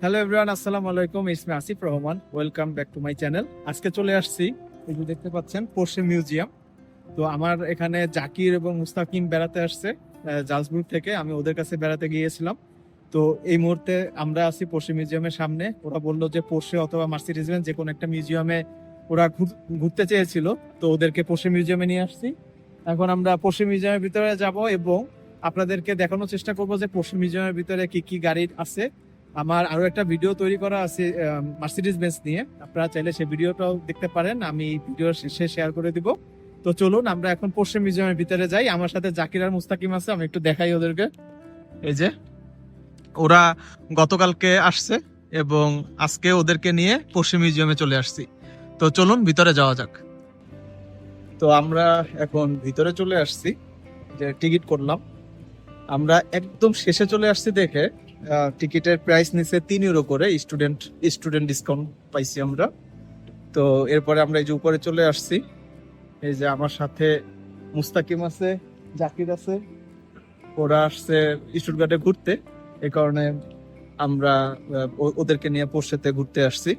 Hello everyone আসসালামু আলাইকুম। ইসমি Asif Rahman welcome back to my channel আজকে চলে আসছি, এই যে দেখতে পাচ্ছেন পোর্শে মিউজিয়াম তো আমার এখানে জাকির এবং মুস্তাকিম বেড়াতে আসছে জালসবুর্গ থেকে। আমি ওদের কাছে বেড়াতে গিয়েছিলাম। তো এই মুহূর্তে আমরা আছি পোর্শে মিউজিয়ামের সামনে। ওরা বলল যে পোর্শে অথবা মার্সিডিজ যে কোনো একটা মিউজিয়ামে ওরা ঘুর- ঘুরতে চেয়েছিল। তো ওদেরকে পোর্শে মিউজিয়ামে নিয়ে আসছি। এখন আমরা পোর্শে মিউজিয়ামের ভিতরে যাব এবং আপনাদেরকে দেখানোর চেষ্টা করব যে পোর্শে মিউজিয়ামের ভিতরে কি কি গাড়ি আছে। আমার আরও একটা ভিডিও তৈরি করা আছে মার্সিডিজ বেঞ্চ নিয়ে। আপনারা চাইলে সেই ভিডিওটাও দেখতে পারেন, আমি ভিডিও শেষে শেয়ার করে দিব। তো চলুন, আমরা এখন পশ্চিম মিউজিয়ামের ভিতরে যাই। আমার সাথে জাকির আর মুস্তাকিম আছে, আমি একটু দেখাই ওদেরকে। এই যে, ওরা গতকালকে আসছে এবং আজকে ওদেরকে নিয়ে পশ্চিম মিউজিয়ামে চলে আসছি। তো চলুন, ভিতরে যাওয়া যাক। তো আমরা এখন ভিতরে চলে আসছি, যে টিকিট করলাম। আমরা একদম শেষে চলে আসছি দেখে টিকিটের প্রাইস নিচ্ছে তিন ইউরো করে স্টুডেন্ট স্টুডেন্ট ডিসকাউন্ট পাইছি আমরা। তো এরপরে আমরা এই যে উপরে চলে আসছি। এই যে আমার সাথে মুস্তাকিম আছে, জাকির আছে। ওরা আসছে স্টুটগার্টে ঘুরতে। এই কারণে আমরা ওদেরকে নিয়ে পোর্শেতে ঘুরতে আসছি।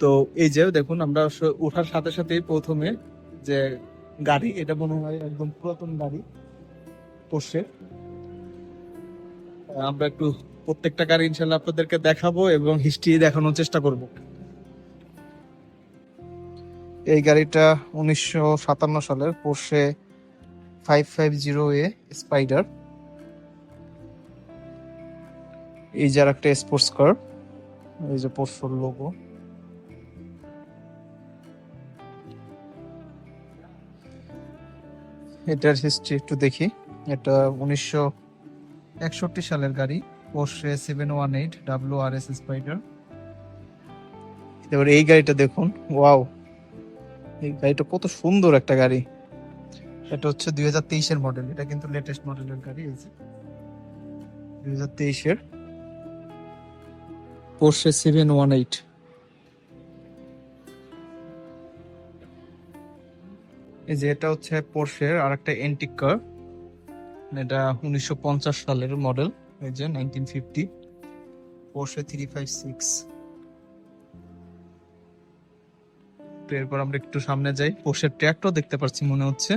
তো এই যে দেখুন, আমরা ওঠার সাথে সাথেই প্রথমে যে গাড়ি, এটা মনে হয় একদম পুরাতন গাড়ি পোর্শে আমরা একটু প্রত্যেকটা গাড়ি ইনশাল্লাহ আপনাদেরকে দেখাবো এবং হিস্ট্রি দেখানোর চেষ্টা করব। এই গাড়িটা উনিশশো সাতান্ন সালের Porsche five five zero A spyder এই যে আর একটা স্পোর্টস কার এই যে পোর্শোর লোগো এটার হিস্ট্রি একটু দেখি। এটা উনিশশো একষট্টি সালের গাড়ি Porsche seven one eight W R S spyder এবার এই গাড়িটা দেখুন, ওয়াও। এই গাড়িটা কত সুন্দর একটা গাড়ি। এটা হচ্ছে দুই হাজার তেইশের মডেল এটা কিন্তু লেটেস্ট মডেলের গাড়ি, এই যে। দুই হাজার তেইশের পোর্শে সেভেন ওয়ান এইট এই যে এটা হচ্ছে পোর্শের আর একটা এন্টিক কার এটা উনিশশো পঞ্চাশ সালের মডেল এই যে nineteen fifty Porsche three five six এরপর আমরা একটু সামনে যাই পোর্শের ট্র্যাক্টর দেখতে পাচ্ছি মনে হচ্ছে।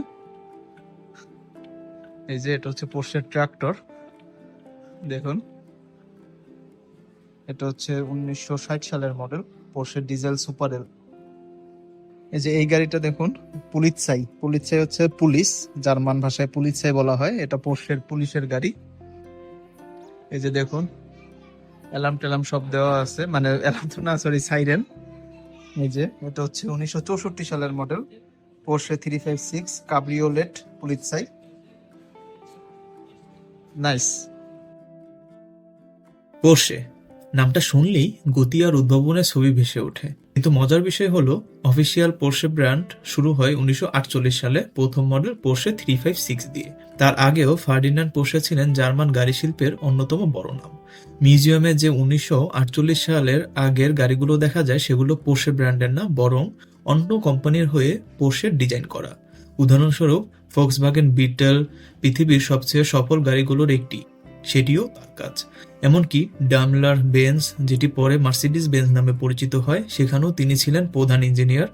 এই যে এটা হচ্ছে পোর্শের ট্র্যাক্টর দেখুন। এটা হচ্ছে উনিশশো ষাট সালের মডেল পোর্শের ডিজেল সুপার এই যে এই গাড়িটা দেখুন, পুলিৎসাই। পুলিৎসাই হচ্ছে পুলিশ, জার্মান ভাষায় পুলিৎসাই বলা হয়। এটা পোর্শের পুলিশের গাড়ি। এই যে দেখুন, অ্যালার্ম টেলার্ম সব দেওয়া আছে। মানে অ্যালার্ম তো না সরি সাইরেন এই যে, এটা হচ্ছে উনিশশো চৌষট্টি সালের model. Porsche three five six, cabriolet, পুলিৎসাই। Nice. Porsche. নামটা শুনলেই গতি আর উদ্ভাবনের ছবি ভেসে ওঠে। কিন্তু মজার বিষয় হলো অফিসিয়াল পোর্শে ব্র্যান্ড শুরু হয় উনিশশো আটচল্লিশ সালে প্রথম model Porsche three five six দিয়ে। তার আগেও ফার্ডিনান্ড পোর্শে ছিলেন জার্মান গাড়ি শিল্পের অন্যতম বড় নাম। মিউজিয়ামে যে উনিশশো আটচল্লিশ সালের আগের গাড়িগুলো দেখা যায়, সেগুলো পোর্শে ব্র্যান্ডের না, বরং অন্য কোম্পানির হয়ে পোর্শের ডিজাইন করা। উদাহরণস্বরূপ ফক্সবাগেন বিটেল পৃথিবীর সবচেয়ে সফল গাড়িগুলোর একটি। সেটিও তার কাজ। এমনকি ডামলার বেঞ্জ, যেটি পরে মার্সিডিস বেঞ্জ নামে পরিচিত হয়, সেখানেও তিনি ছিলেন প্রধান ইঞ্জিনিয়ার।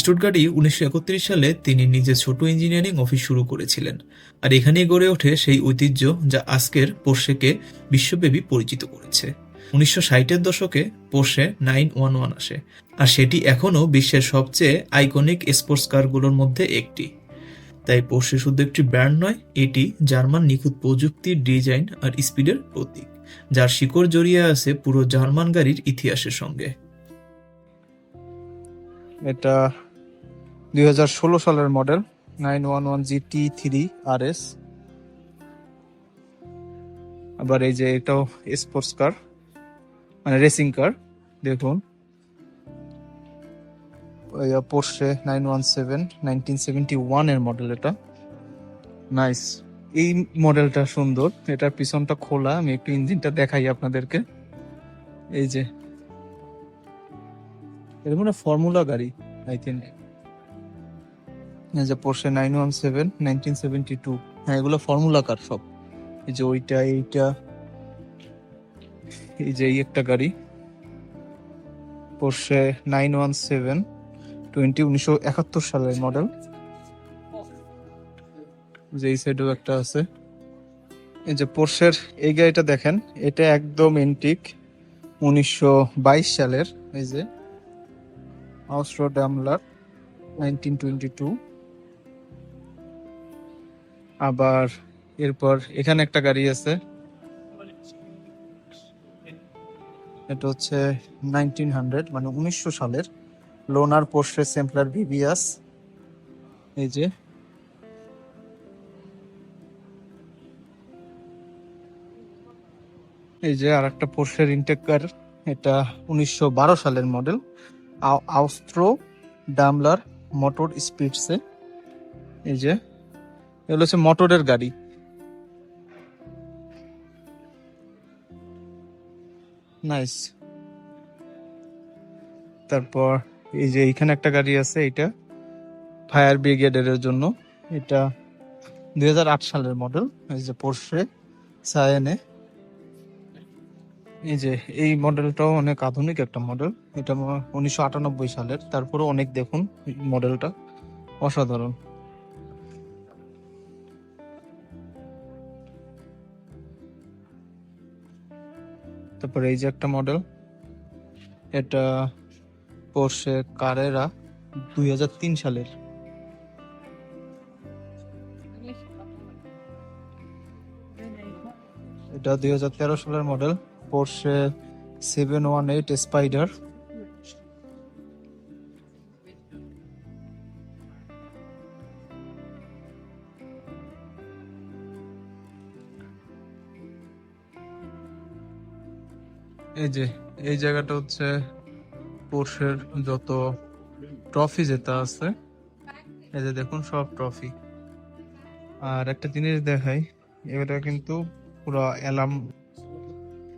স্টুটগার্টই উনিশশো একত্রিশ সালে তিনি নিজের ছোট ইঞ্জিনিয়ারিং অফিস শুরু করেছিলেন। আর এখানেই গড়ে ওঠে সেই ঐতিহ্য যা আজকের পোর্শেকে বিশ্বব্যাপী পরিচিত করেছে। উনিশশো ষাটের দশকে পোর্শে নাইন ওয়ান ওয়ান আসে, আর সেটি এখনও বিশ্বের সবচেয়ে আইকনিক স্পোর্টস কারগুলোর মধ্যে একটি। তাই পোর্শে শুধু একটি ব্র্যান্ড নয়, এটি জার্মান নিখুঁত প্রযুক্তির ডিজাইন আর স্পিডের প্রতীক, যার শিকড় জড়িয়ে আছে পুরো জার্মান গাড়ির ইতিহাসের সঙ্গে। এটা দুই হাজার ষোলো সালের model, nine one one G T three R S আবার এই যে এটাও স্পোর্টস কার মানে রেসিং কার, দেখুন। Porsche nine one seven nineteen seventy ওয়ানের মডেল এটা। নাইস এই মডেলটা সুন্দর। এটার পিছনটা খোলা। আমি একটু ইঞ্জিনটা দেখাই আপনাদেরকে। এই যে। এটা মানে ফর্মুলা গাড়ি আই থিঙ্ক যে Porsche nine one seven nineteen seventy two হ্যাঁ এগুলো ফর্মুলা কার সব। এই যে ওইটা, এইটা। এই যে এই একটা গাড়ি। Porsche nine one seven twenty উনিশশো একাত্তর সালের মডেল যে এই সাইডেও একটা আছে। এই যে পোর্শের এই গাড়িটা দেখেন, এটা একদম এন্টিক উনিশশো বাইশ সালের। এই যে Austro Daimler nineteen twenty two আবার এরপর এখানে একটা গাড়ি আছে। এটা হচ্ছে নাইনটিন হান্ড্রেড মানে উনিশশো সালের। লোনার পোর্শে সেম্পলার ভিভিয়াস এই যে। এই যে আর একটা পোর্শের ইনটেকার এটা উনিশশো বারো সালের মডেল আউস্ট্রো ডামলার মোটর স্পিডসে। এই যে। এগুলো হচ্ছে মোটরের গাড়ি। নাইস। তারপর এই যে এইখানে একটা গাড়ি আছে, এটা ফায়ার ব্রিগেডের জন্য। এটা দুই হাজার আট সালের মডেল, এই যে পোর্শে সায়েনে এই যে এই মডেলটাও অনেক আধুনিক একটা মডেল। এটা উনিশশো আটানব্বই সালের তারপরে অনেক দেখুন মডেলটা। অসাধারণ। তারপরে এই যে একটা মডেল, এটা পোর্শে কারেরা দুই হাজার তিন সালের। এটা দুই হাজার তেরো সালের model, Porsche seven one eight spyder. এই যে, এই জায়গাটা হচ্ছে পোর্শের যত ট্রফি যেটা আছে, এই যে দেখুন সব ট্রফি। আর একটা জিনিস দেখাই এটা কিন্তু পুরো অ্যালার্ম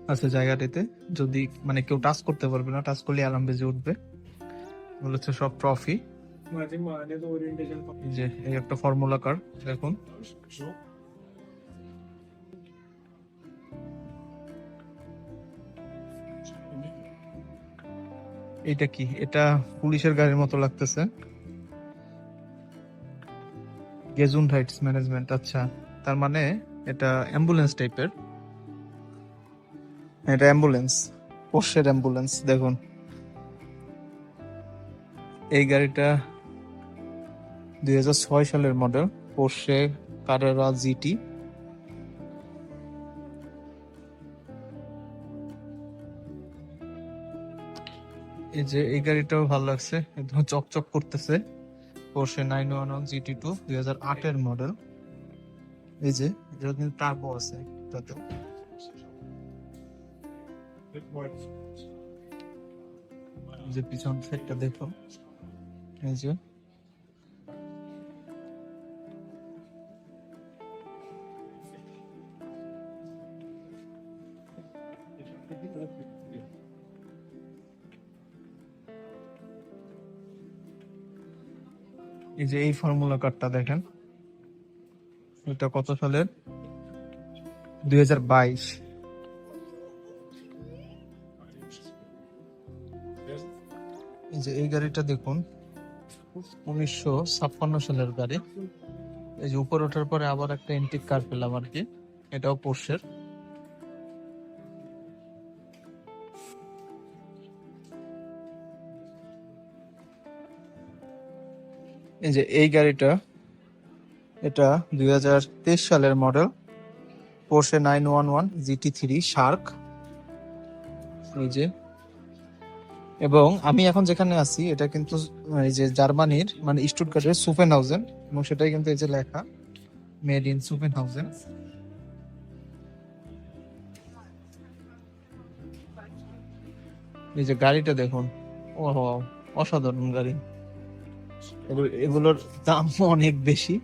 আছে জায়গাটিতে। যদি মানে কেউ টাচ করতে পারবে না, টাচ করলে অ্যালার্ম বেজে উঠবে। এগুলো হচ্ছে সব ট্রফি। যে, এই একটা ফর্মুলা কার, দেখুন। এটা কি? এটা পুলিশের গাড়ির মতো লাগতেছে। গেজুন হাইটস ম্যানেজমেন্ট আচ্ছা। তার মানে এটা অ্যাম্বুলেন্স টাইপের এটা অ্যাম্বুলেন্স পোর্শের অ্যাম্বুলেন্স দেখুন। এই গাড়িটা দুই হাজার ছয় সালের মডেল পোর্শে কারেরা জিটি এই যে, এই গাড়িটাও ভালো লাগছে। একদম চকচক করতেছে। Porsche nine one one GT two দুই হাজার আটের মডেল এই যে এটা কিন্তু টার্বো আছে তাতে যে পিছন সাইডটা দেখো। এই যে। এই যে এই ফর্মুলা কার্ডটা দেখেন, এটা কত সালের? দুই হাজার বাইশ। এই যে এই গাড়িটা দেখুন, উনিশশো ছাপ্পান্ন সালের গাড়ি। এই যে উপরে ওঠার পরে আবার একটা এন্টিক কার পেলাম আর কি, এটাও পোর্শের এই যে এই গাড়িটা, এটা দু হাজার তেইশ সালের model Porsche nine one one GT three shark এই যে। এবং আমি এখন যেখানে আছি, এটা কিন্তু, এই যে জার্মানির মানে স্টুটগার্টের সুফেন হাউজেন এবং সেটাই কিন্তু এই যে লেখা মেড ইন সুফেন হাউজেন এই যে গাড়িটা দেখুন ও অসাধারণ গাড়ি। এগুলোর দাম অনেক বেশি।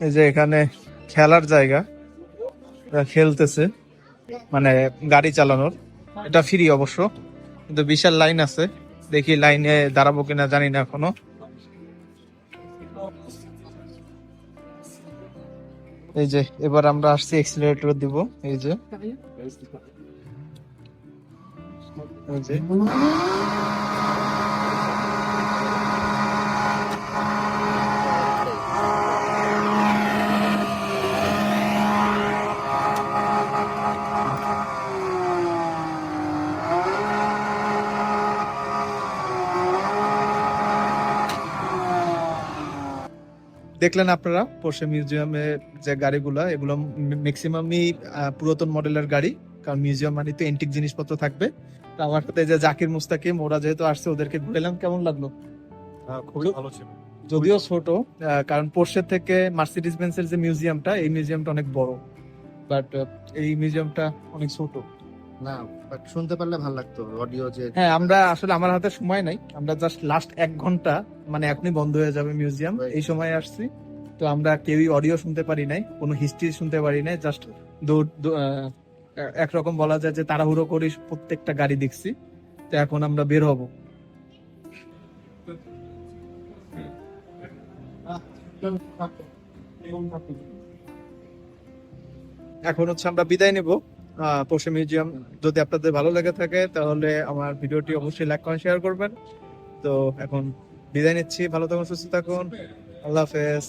এই যে এখানে খেলার জায়গা। খেলতেছে। মানে গাড়ি চালানোর। এটা ফ্রি অবশ্য। কিন্তু বিশাল লাইন আছে। দেখি লাইনে দাঁড়াবো কিনা জানি না এখনও। এই যে, এবার আমরা আসছি এক্সিলারেটর দিব। এই যে। দেখলেন আপনারা পোর্শে মিউজিয়ামে যে গাড়িগুলো, এগুলো ম্যাক্সিমামই পুরাতন মডেলের গাড়ি, কারণ মিউজিয়াম মানে তো এন্টিক জিনিসপত্র থাকবে। আমার সাথে যে জাকির মুস্তাকিম ওরা যেহেতু আসছে ওদেরকে ঘুরেলাম কেমন লাগল? হ্যাঁ, খুবই ভালো ছিল। যদিও ছোট। কারণ পোর্শের থেকে মার্সিডিজ বেন্সের যে মিউজিয়ামটা এই মিউজিয়ামটা অনেক বড়। বাট এই মিউজিয়ামটা অনেক ছোট। না বাট শুনতে পারলে ভালো লাগতো অডিও যে হ্যাঁ আমরা আসলে আমার হাতে সময় নাই। আমরা জাস্ট লাস্ট এক ঘণ্টা মানে এখনই বন্ধ হয়ে যাবে মিউজিয়াম। এই সময় আসছি। তো আমরা কেউই অডিও শুনতে পারি নাই কোনো হিস্ট্রি শুনতে পারি নাই জাস্ট একরকম বলা যায় যে তাড়াহুড়ো করে প্রত্যেকটা গাড়ি দেখছি, তো এখন আমরা বের হব। এখন হচ্ছে আমরা বিদায় নেব। পশু মিউজিয়াম যদি আপনাদের ভালো লেগে থাকে, তাহলে আমার ভিডিওটি অবশ্যই লাইক করেন শেয়ার করবেন। তো এখন বিদায় নিচ্ছি, ভালো থাকুন, সুস্থ থাকুন। আল্লাহ হাফেজ।